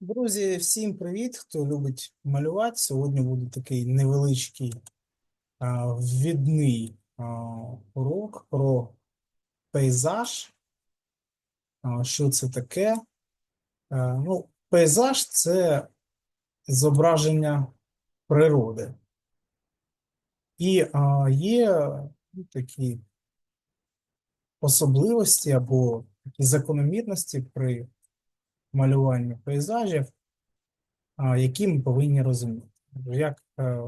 Друзі, всім привіт! Хто любить малювати. Сьогодні буде такий невеличкий а, ввідний а, урок про пейзаж. А, що це таке? А, ну, пейзаж це зображення природи. І а, є такі особливості або такі закономірності при малюванні пейзажів, які ми повинні розуміти. Як е,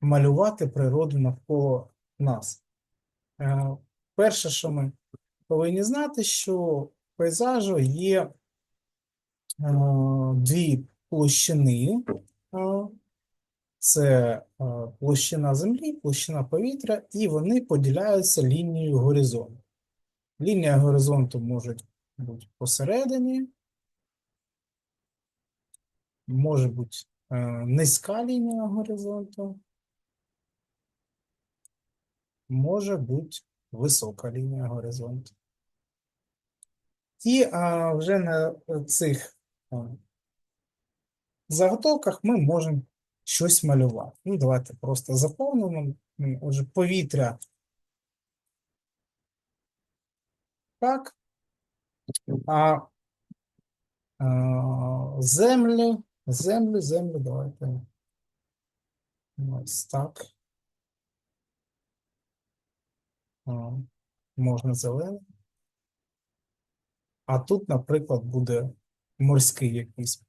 малювати природу навколо нас. Е, Перше, що ми повинні знати, що пейзажу є е, дві площини. Це площина землі, площина повітря, і вони поділяються лінією горизонту. Лінія горизонту може бути посередині, може бути е, низька лінія горизонту, може бути висока лінія горизонту. І а, вже на цих а, заготовках ми можемо щось малювати. Ну, давайте просто заповнимо. Отже, повітря. Так. А, а землю, землю, землю, давайте. Ось так. Можна зелений. А тут, наприклад, буде морський якийсь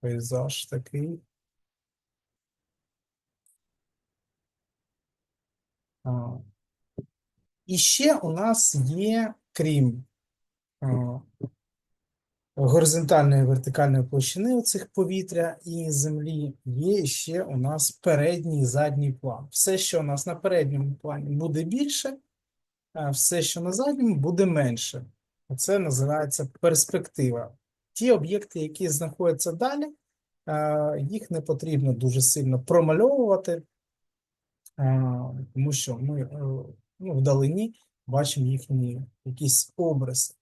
пейзаж такий. А, І ще у нас є, крім горизонтальної і вертикальної площини цих повітря і землі, є ще у нас передній і задній план. Все, що у нас на передньому плані буде більше, а все, що на задньому, буде менше. Це називається перспектива. Ті об'єкти, які знаходяться далі, їх не потрібно дуже сильно промальовувати, тому що ми е, ну, вдалині бачимо їхні якісь образи.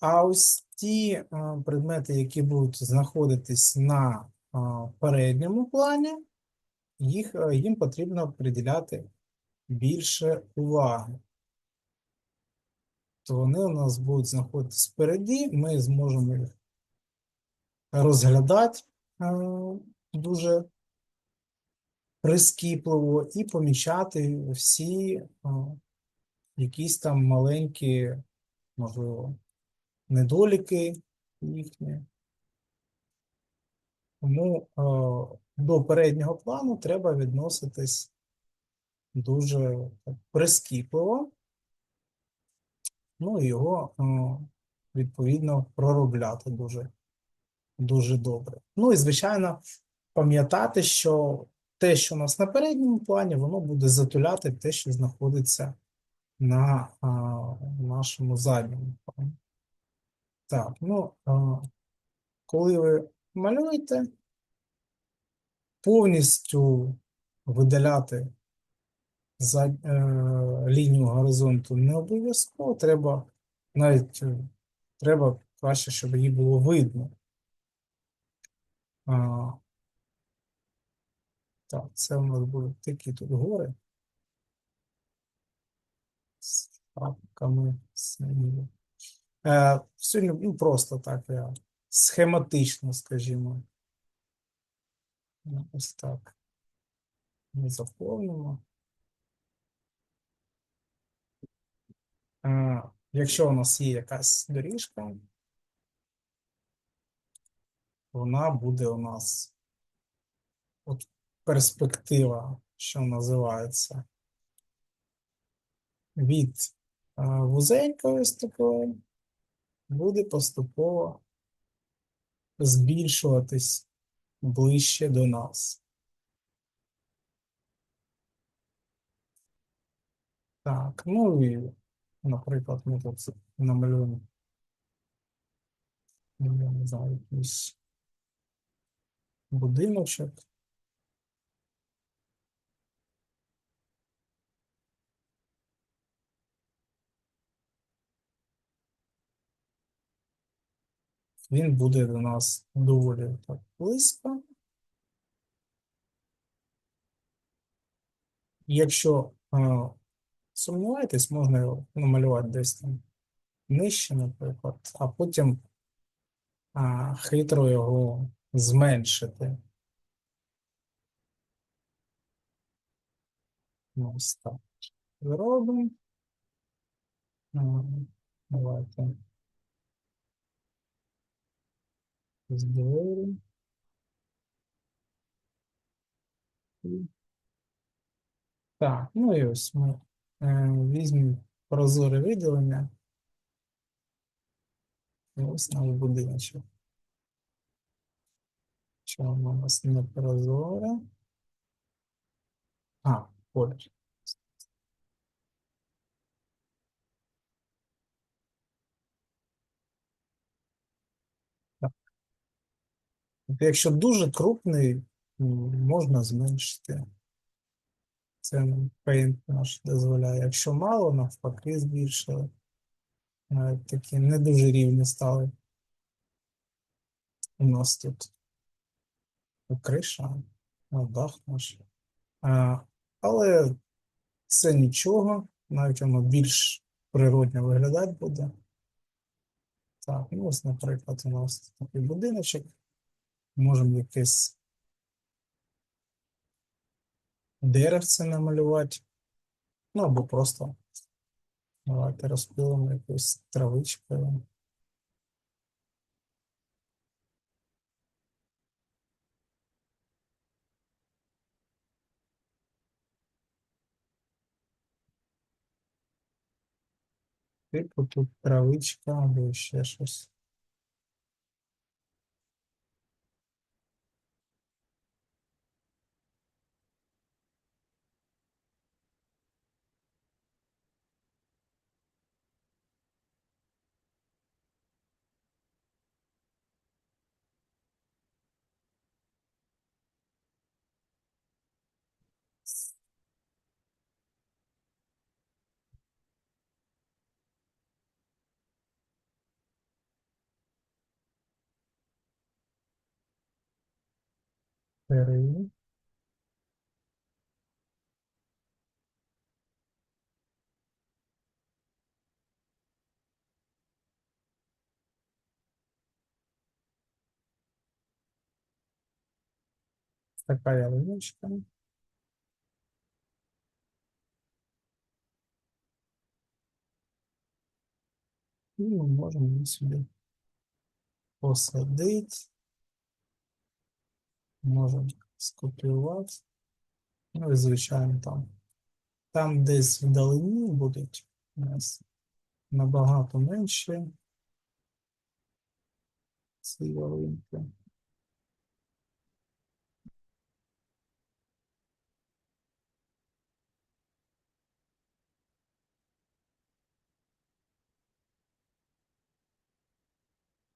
А, ось ті предмети, які будуть знаходитись на передньому плані, їх, е, їм потрібно приділяти більше уваги. То вони у нас будуть знаходитись впереді, ми зможемо їх розглядати е, дуже прискіпливо і помічати всі е, якісь там маленькі, можливо, недоліки їхні. Тому е, до переднього плану треба відноситись дуже прискіпливо, ну і його е, відповідно проробляти дуже, дуже добре. Ну і, звичайно, пам'ятати, що те, що у нас на передньому плані, воно буде затуляти те, що знаходиться на а, нашому задньому плані. Так, ну, а, коли ви малюєте, повністю видаляти за, е, лінію горизонту не обов'язково, треба навіть е, треба краще, щоб її було видно. А, так, це у нас будуть такі тут гори з шапками снігу. Е, сьогодні ну, просто так я схематично, скажімо. Ну, Ось так. Ми заповнимо. Е, якщо у нас є якась доріжка, вона буде у нас от перспектива, що називається, від вузенької ось такої буде поступово збільшуватись ближче до нас. Так, ну і, наприклад, ми тут намалюємо, я не знаю, якийсь будиночок. Він буде до нас доволі так близько. Якщо е, сумніваєтесь, можна його намалювати десь там нижче, наприклад, а потім а, хитро його зменшити. Ось так. Зробимо. Давайте. Зберемо. Так, ну і ось ми е, візьмемо прозоре виділення. І ось наш будиночок. Чому у нас не прозоре? А, колір. Якщо дуже крупний, можна зменшити. Це Paint наш дозволяє. Якщо мало, навпаки, збільшили. Навіть такі не дуже рівні стали. У нас тут криша, ну, дах наш. Але це нічого, навіть воно більш природньо виглядати буде. Так, ну ось, наприклад, у нас такий будиночок. Можемо якесь деревце намалювати. Ну або просто давайте розпилимо якусь травичкою. Типу тут травичка або ще щось. Три. Така ялиночка. І ми можемо її сюди посадити. Можемо скопіювати. Ну і звичайно там. Там десь вдалині будуть у нас набагато менше ці ялинки.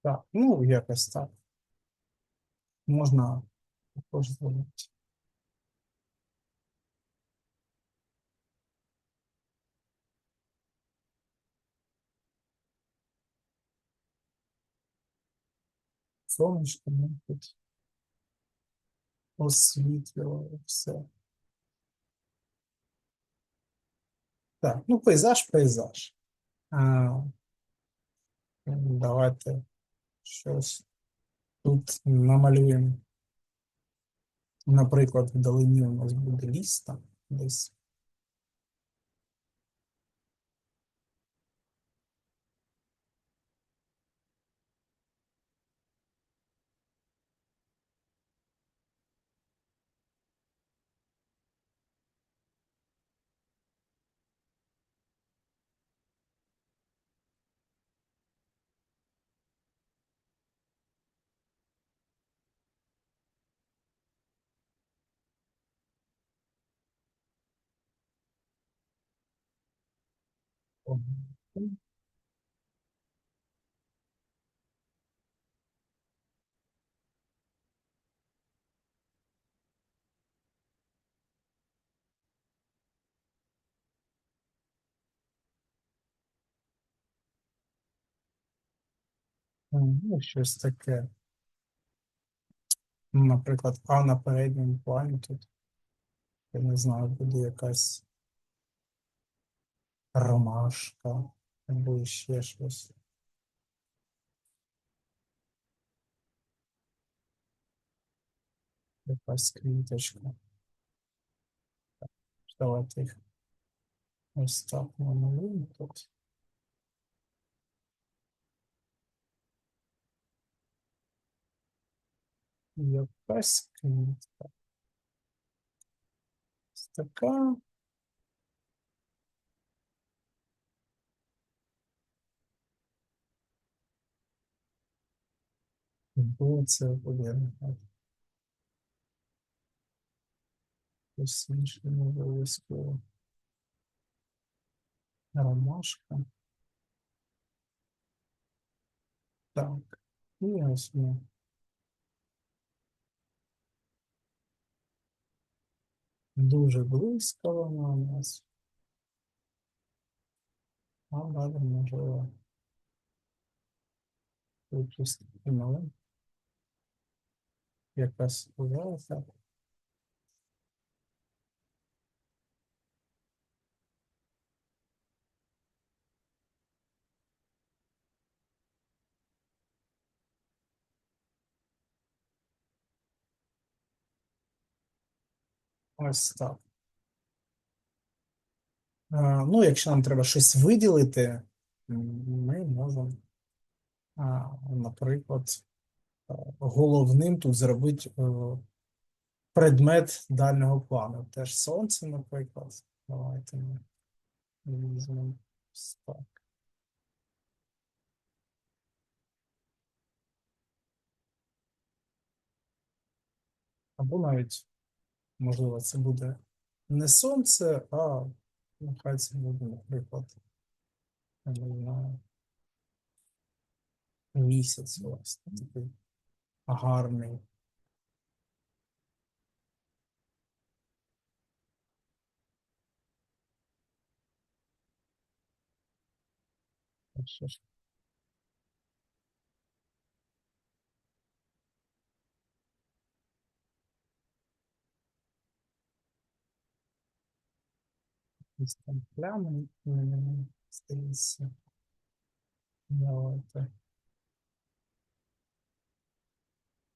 Так, ну якось так. Можна також зробити. Сонечко освітлювало все. Так, ну пейзаж, пейзаж. А, давайте щось тут намалюємо. Наприклад, вдалині у нас буде ліс там десь. Ну, щось таке. Ну, наприклад, А на передньому плані тут. Я не знаю, буде якась ромашка або ще щось. Якась квіточка. Давайте їх ось так намалюємо тут. Якась квітка. Ось така. Це буде щось інше не обов'язково. Ромашка. Так. І ось ми. Дуже близько вона у нас. А далі можливо. Тут щось таке маленьке. Якась. Ось так. А, ну, якщо нам треба щось виділити, ми можемо, а, наприклад, головним тут зробити е, предмет дальнього плану. Теж сонце, наприклад. Давайте ми візьмемо так. Або навіть, можливо, це буде не сонце, а нехай це буде, наприклад, не знаю, місяць, власне, такий гарний. Якісь там плями, здається. Давайте.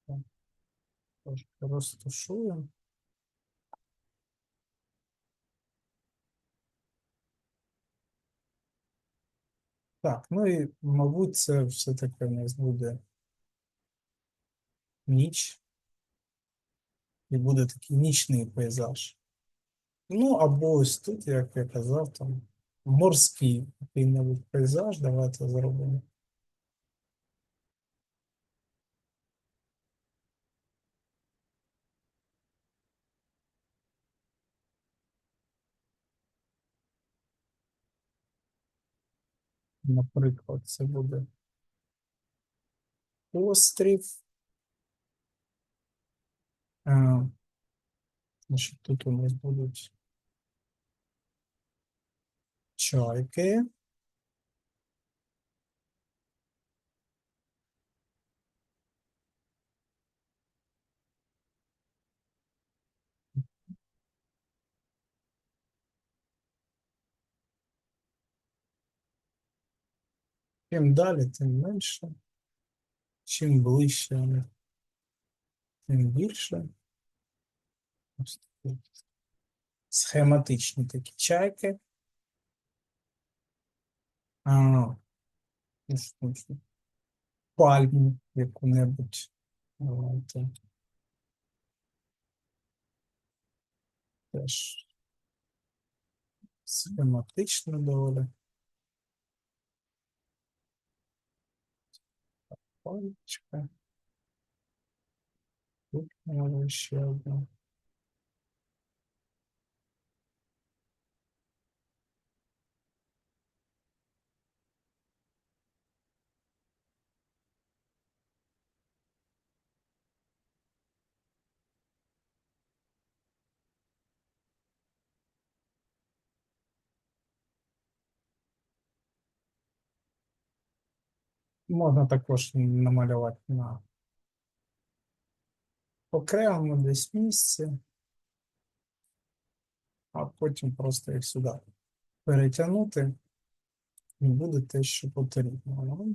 Так, Трошки розташуємо. Так, ну і, мабуть, це все-таки у нас буде ніч. І буде такий нічний пейзаж. Ну, або ось тут, як я казав, там морський який-небудь пейзаж. Давайте зробимо. Наприклад, це буде острів. А, значить, тут у нас будуть чайки. Чим далі, тим менше. Чим ближче, тим більше. Ось такі Схематичні такі чайки. А, ну, пальму яку-небудь. Давайте. Теж схематично доволі. Пальчика. Тут може еще одна. Можна також намалювати на окремому десь місці, а потім просто їх сюди перетягнути і буде те, що потрібно.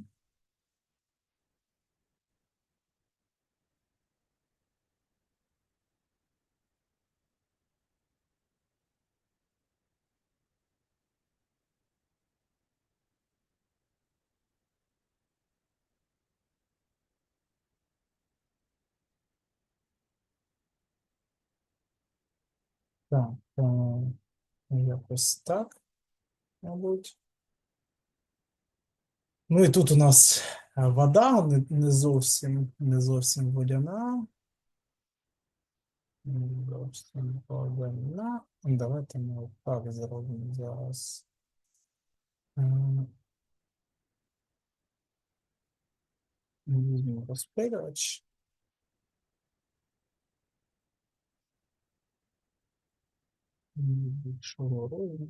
Так, якось так, мабуть. Ну і тут у нас вода, не, зовсім, не зовсім водяна. Зовсім водяна. Давайте ми так зробимо зараз. Візьмемо розпилювач. Більшого розміру.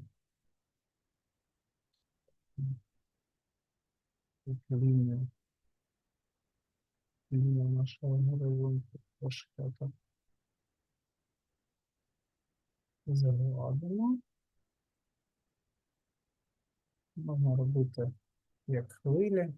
Лінія. Лінія нашого горизонту трошки загладимо. Можна робити як хвилі.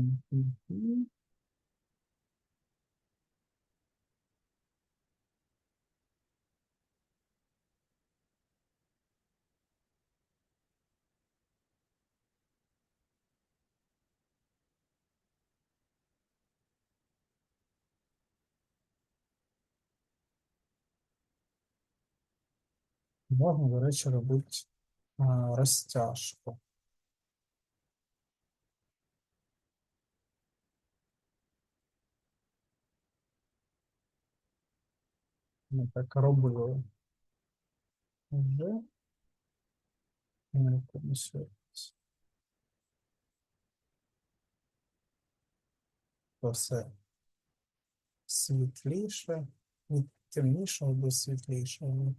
Мгм. Можна, до речі, робити розтяжку. Ми так робили вже. Не помішається. То все світліше, від темнішого до світлішого.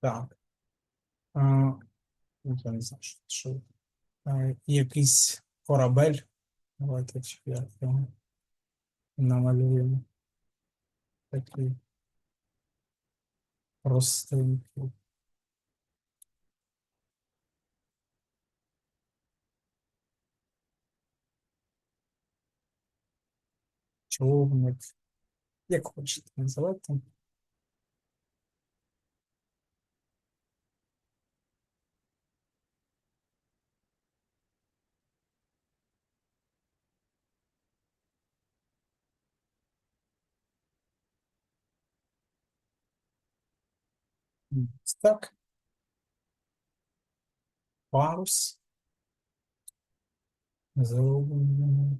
Так. Ну, я не знаю, що, а, якийсь корабель. Давайте його намалюємо. Такий простенький. Човник. Як хочете називати. Ось Так. Парус. Зробимо.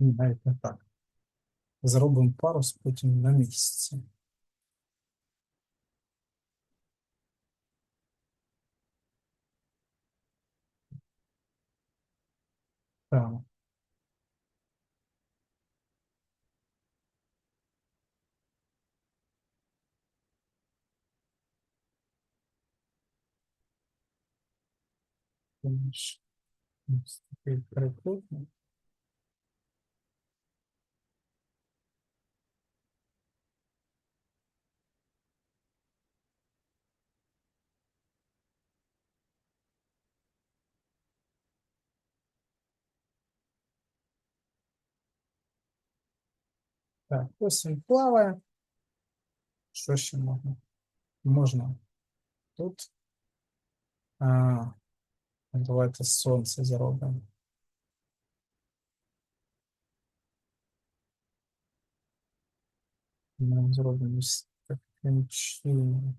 Не так. Зробимо парус потім на місці. Так. Ось Так, ось він плаває. Що ще можна? Можна тут. А, давайте сонце зробимо. Ми зробимо ось таким чином.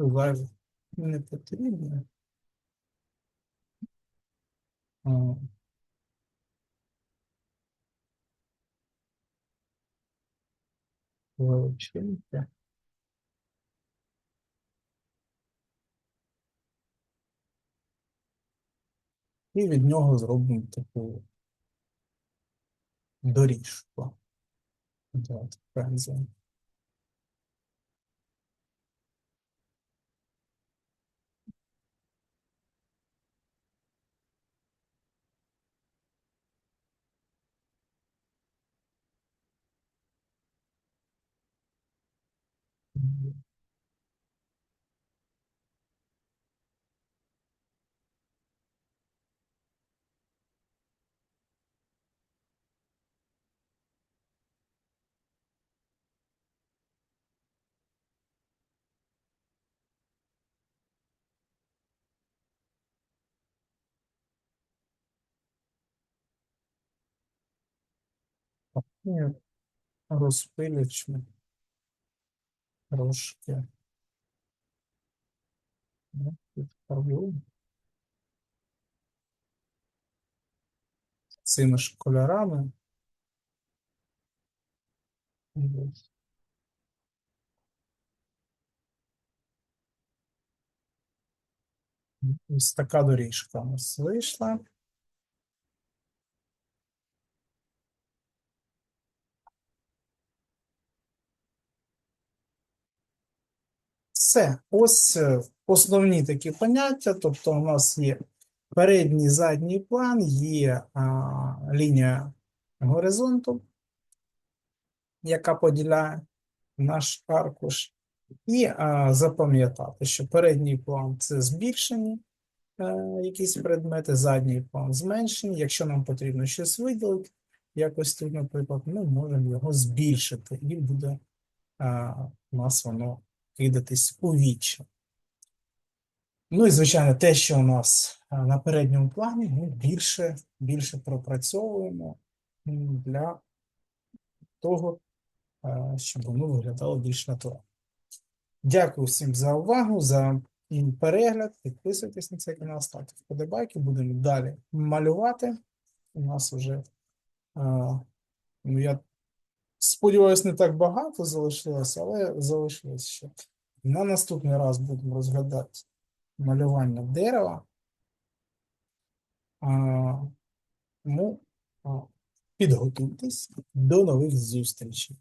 Зайве не потрібно. Величинка. І від нього зробимо таку доріжку. Давайте пензлем. І розпилюємо трошки. Ну, підфарбуємо. Цими ж кольорами. Ось така доріжка у нас вийшла. Все, ось е, основні такі поняття. Тобто, у нас є передній задній план, є а, лінія горизонту, яка поділяє наш аркуш, і а, запам'ятати, що передній план це збільшені е, якісь предмети, задній план зменшені. Якщо нам потрібно щось виділити, якось тут, наприклад, ми можемо його збільшити, і буде а, у нас воно кидатись у вічі. Ну і, звичайно, те, що у нас на передньому плані, ми більше, більше пропрацьовуємо для того, щоб воно виглядало більш натурально. Дякую всім за увагу, за перегляд. Підписуйтесь на цей канал, ставте вподобайки. Будемо далі малювати. У нас вже, ну, я сподіваюся, не так багато залишилось, але залишилось ще. На наступний раз будемо розглядати малювання дерева. тому ну, підготуйтесь до нових зустрічей.